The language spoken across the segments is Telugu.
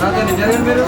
నాకేంటి మీరు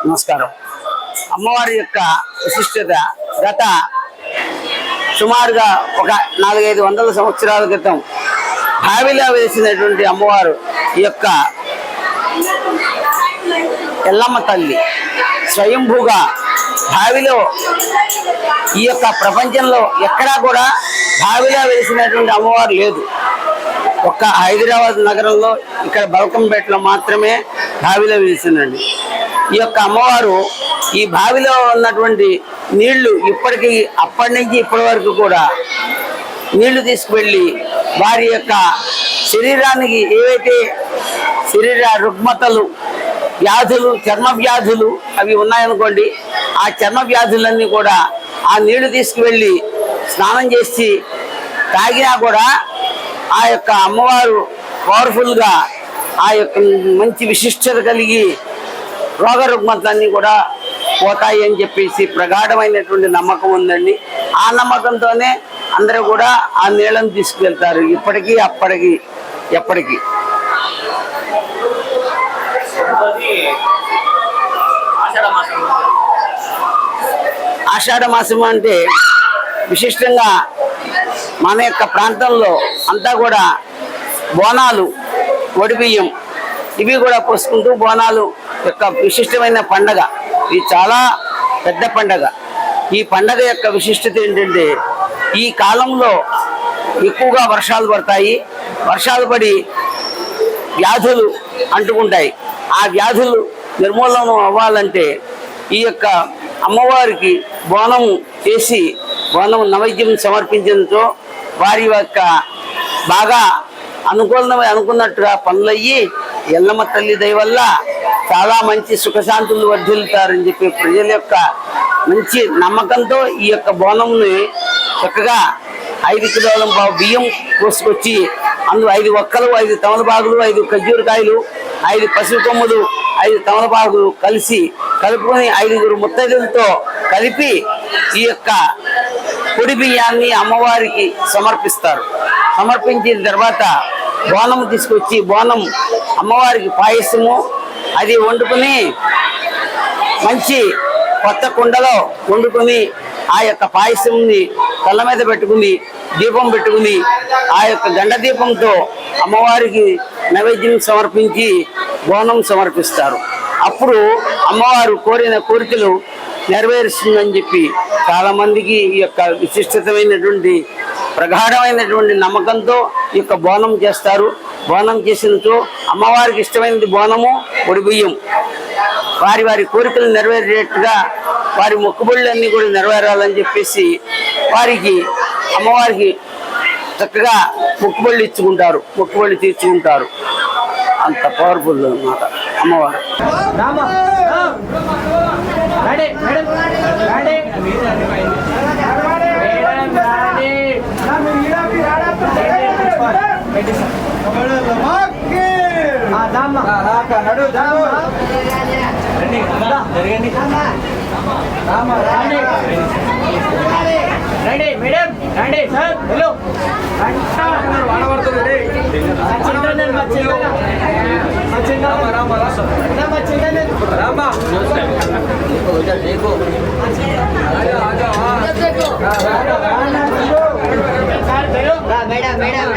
నమస్కారం. అమ్మవారి యొక్క విశిష్టత గత సుమారుగా ఒక నాలుగైదు వందల సంవత్సరాల క్రితం బావిలో వేసినటువంటి అమ్మవారు ఈ యొక్క ఎల్లమ్మ తల్లి స్వయంభూగా బావిలో ఈ యొక్క ప్రపంచంలో ఎక్కడా కూడా బావిలో వేసినటువంటి అమ్మవారు లేదు. ఒక్క హైదరాబాద్ నగరంలో ఇక్కడ బల్కంపేటలో మాత్రమే బావిలో వేసిందండి ఈ యొక్క అమ్మవారు ఈ బావిలో ఉన్నటువంటి నీళ్ళు ఇప్పటికీ అప్పటి నుంచి ఇప్పటి వరకు కూడా నీళ్ళు తీసుకువెళ్ళి వారి యొక్క శరీరానికి ఏవైతే శరీర రుగ్మతలు వ్యాధులు చర్మ వ్యాధులు అవి ఉన్నాయనుకోండి ఆ చర్మ వ్యాధులన్నీ కూడా ఆ నీళ్ళు తీసుకువెళ్ళి స్నానం చేసి తాగినా కూడా ఆ యొక్క అమ్మవారు పవర్ఫుల్గా ఆ యొక్క మంచి విశిష్టత కలిగి రోగ రుగ్మతలన్నీ కూడా పోతాయి అని చెప్పేసి ప్రగాఢమైనటువంటి నమ్మకం ఉందండి. ఆ నమ్మకంతోనే అందరూ కూడా ఆ నీళ్ళను తీసుకువెళ్తారు ఇప్పటికీ అప్పటికి ఎప్పటికీ. ఆషాఢ మాసం అంటే విశిష్టంగా మన యొక్క ప్రాంతంలో అంతా కూడా బోనాలు బియ్యం ఇవి కూడా పోసుకుంటూ బోనాలు యొక్క విశిష్టమైన పండగ. ఇది చాలా పెద్ద పండగ. ఈ పండగ యొక్క విశిష్టత ఏంటంటే ఈ కాలంలో ఎక్కువగా వర్షాలు పడతాయి. వర్షాలు పడి వ్యాధులు అంటుకుంటాయి ఆ వ్యాధులు నిర్మూలన అవ్వాలంటే ఈ యొక్క అమ్మవారికి బోనం చేసి బోనం నైవేద్యం సమర్పించడంతో వారి యొక్క బాగా అనుకూలమై అనుకున్నట్టుగా పనులయ్యి ఎల్లమ్మ తల్లి దయ వల్ల చాలా మంచి సుఖశాంతులు వర్ధిల్లుతారని చెప్పి ప్రజల యొక్క మంచి నమ్మకంతో ఈ యొక్క బోనంని చక్కగా ఐదు కిలోల బియ్యం కోసుకొచ్చి అందులో ఐదు ఒక్కలు ఐదు తమలపాకులు ఐదు ఖర్జూరకాయలు ఐదు పసుపు కొమ్ములు ఐదు తమలపాకులు కలిసి కలుపుకొని ఐదుగురు ముత్తైదులతో కలిపి ఈ యొక్క పొడి బియ్యాన్ని అమ్మవారికి సమర్పిస్తారు. సమర్పించిన తర్వాత బోనం తీసుకొచ్చి బోనం అమ్మవారికి పాయసము అది వండుకుని మంచి కొత్త కుండలో వండుకుని ఆ యొక్క పాయసంని కళ్ళ మీద పెట్టుకుని దీపం పెట్టుకుని ఆ యొక్క గండ దీపంతో అమ్మవారికి నైవేద్యం సమర్పించి బోనం సమర్పిస్తారు. అప్పుడు అమ్మవారు కోరిన కోరికలు నెరవేరుస్తుందని చెప్పి చాలామందికి ఈ యొక్క విశిష్టతమైనటువంటి ప్రగాఢమైనటువంటి నమ్మకంతో ఈ యొక్క బోనం చేస్తారు బోనం చేసినతో అమ్మవారికి ఇష్టమైనది బోనము పొడి బియ్యం వారి వారి కోరికలు నెరవేరేట్టుగా వారి మొక్కుబడులన్నీ కూడా నెరవేరాలని చెప్పేసి వారికి అమ్మవారికి చక్కగా మొక్కుబళ్ళు ఇచ్చుకుంటారు మొక్కుబళ్ళు తీర్చుకుంటారు అంత పవర్ఫుల్ అన్నమాట అమ్మవారు నడు జరుగు రండి మేడం. రండి sir hello వాడబడుతుంది. Rama. Rama Rama madam madam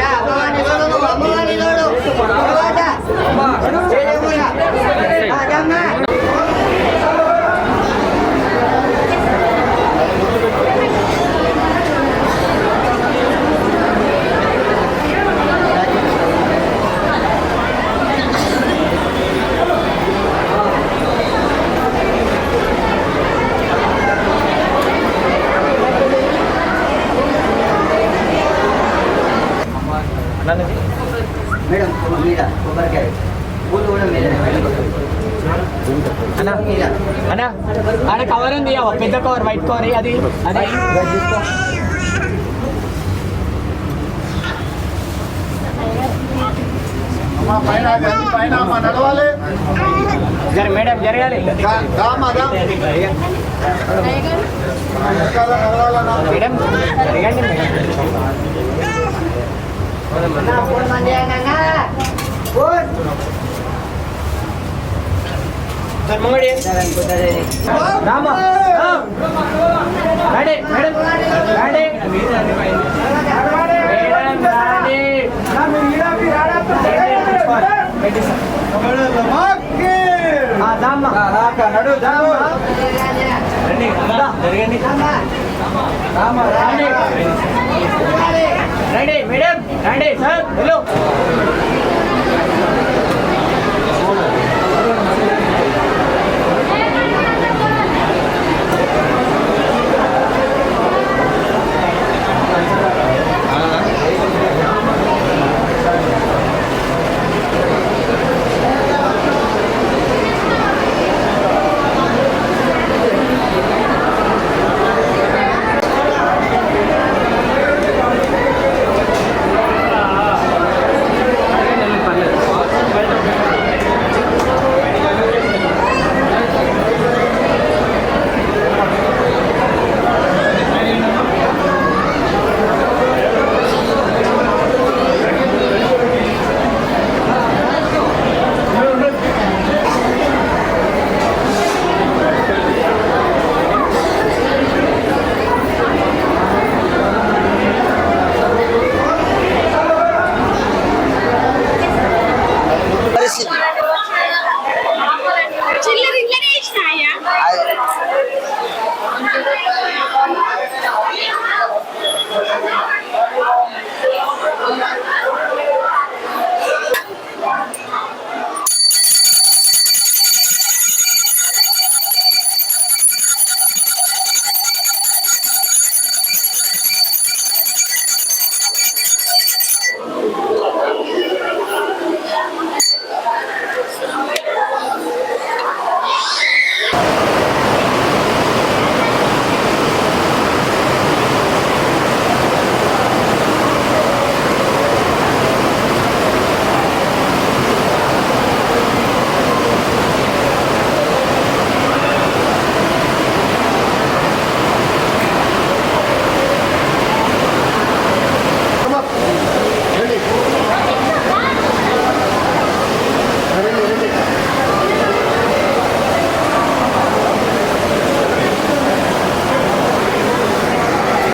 madam మీద కొబ్బరికాయ పూలు కూడా మీద అన్న అన్న కవర్ ఉంది పెద్ద కవర్ వైట్ కవర్ అది అది. జర మేడం జరగాలి. మేడం జరగండి మేడం. నడు రండి. జరగండి రామ రండి. రండి మేడం రండి సార్ హలో